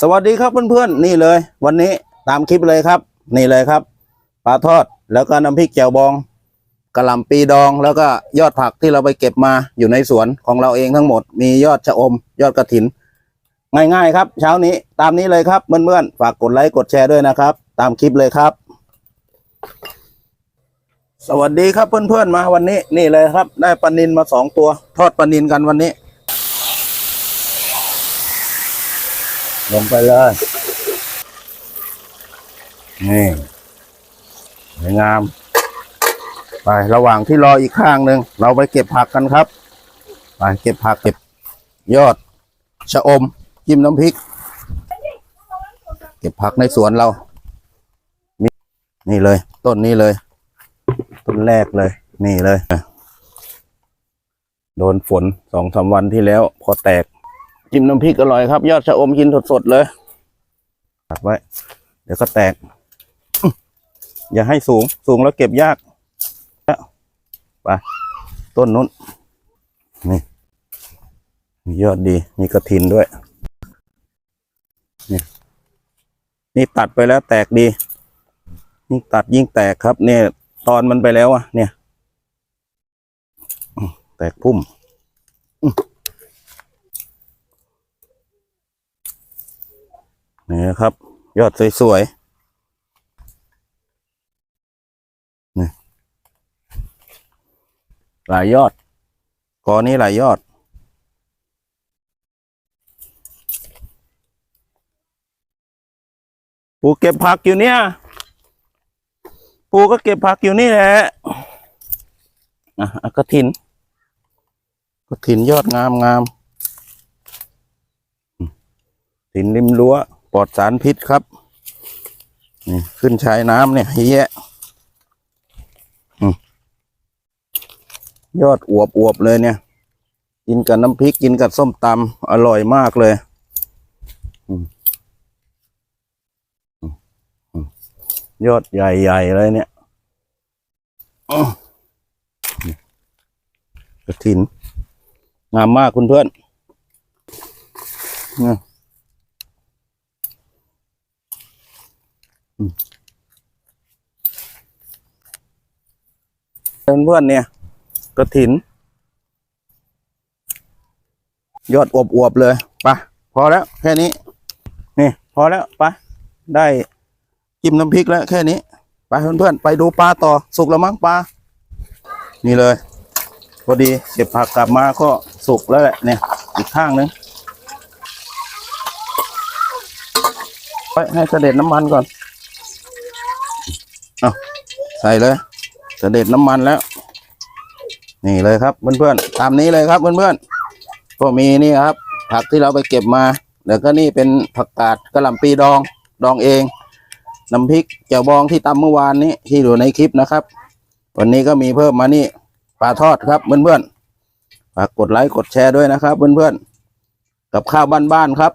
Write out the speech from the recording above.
สวัสดีครับเพื่อนๆนี่เลย วันนี้ตามคลิปเลยครับ นี่เลยครับปลาทอดแล้วก็น้ำพริกแจ่วบองกระหล่ำปีดองแล้วก็ยอดผักที่เราไปเก็บมาอยู่ในสวนของเราเองทั้งหมด มียอดชะอม ยอดกระถิน ง่ายๆครับ เช้านี้ตามนี้เลยครับเพื่อนๆฝากกดไลค์กดแชร์ด้วยนะครับ ตามคลิปเลยครับ สวัสดีครับเพื่อนๆมาวันนี้นี่เลยครับ ได้ปลานินมาสองตัว ทอดปลานินกันวันนี้ ลงไปเลย นี่สวยงาม ไประหว่างที่รออีกข้างหนึ่งเราไปเก็บผักกันครับ ไปเก็บผักเก็บ ยอด ชะอม จิ้มน้ำพริก เก็บผักในสวนเรามีนี่เลย ต้นนี้เลย ต้นแรกเลย นี่เลย โดนฝนสองสามวันที่แล้ว พอแตก จิ้มน้ำพริกอร่อยครับ ยอดชะอมกินสดๆเลยตัดไว้ เดี๋ยวก็แตก อย่าให้สูง สูงแล้วเก็บยากไปต้นนู้นนี่มียอดดี มีกระถินด้วย นี่นี่ตัดไปแล้วแตกดียิ่งตัดยิ่งแตกครับ เนี่ย ตอนมันไปแล้วอะ เนี่ย แตกพุ่ม นี่นะครับ ยอดสวยๆนี่หลายยอดกอนี้หลายยอด ปูเก็บผักอยู่เนี่ย ปูก็เก็บผักอยู่นี่แหละอะอะกระถินกระถินยอดงามงามถินริมรั้ว ปลอดสารพิษครับนี่ขึ้นชายน้ำเนี่ยเฮียอืมยอดอวบอวบๆเลยเนี่ย กินกับน้ำพริกกินกับส้มตำอร่อยมากเลยยอดใหญ่ๆเลยเนี่ยกระถินงามมากคุณเพื่อนเนี่ย เพื่อนเพื่อนๆเนี่ยกระถิน ยอดอวบอวบๆเลยไปะพอแล้วแค่นี้ นี่ พอแล้วไปะได้จิ้มน้ำพริกแล้วแค่นี้ ไปเพื่อนเพื่อนๆไปดูปลาต่อสุกแล้วมั้งปลานี่เลยพอดีเก็บผักกลับมาก็สุกแล้วแหละเนี่ย อีกข้างนึงไปให้เสด็จน้ำมันก่อน เอาใส่เลยเสด็จน้ำมันแล้ว นี่เลยครับเพื่อนๆตามนี้เลยครับเพื่อนๆก็มีนี่ครับ ผักที่เราไปเก็บมาแล้วก็นี่เป็นผักกาดกระหล่ำปีดองดองเองน้ำพริกแจ่วบองที่ตำเมื่อวานนี้ที่อยู่ในคลิปนะครับ วันนี้ก็มีเพิ่มมานี่ปลาทอดครับเพื่อนๆฝากกดไลค์กดแชร์ด้วยนะครับ เพื่อนๆกับข้าวบ้านๆครับ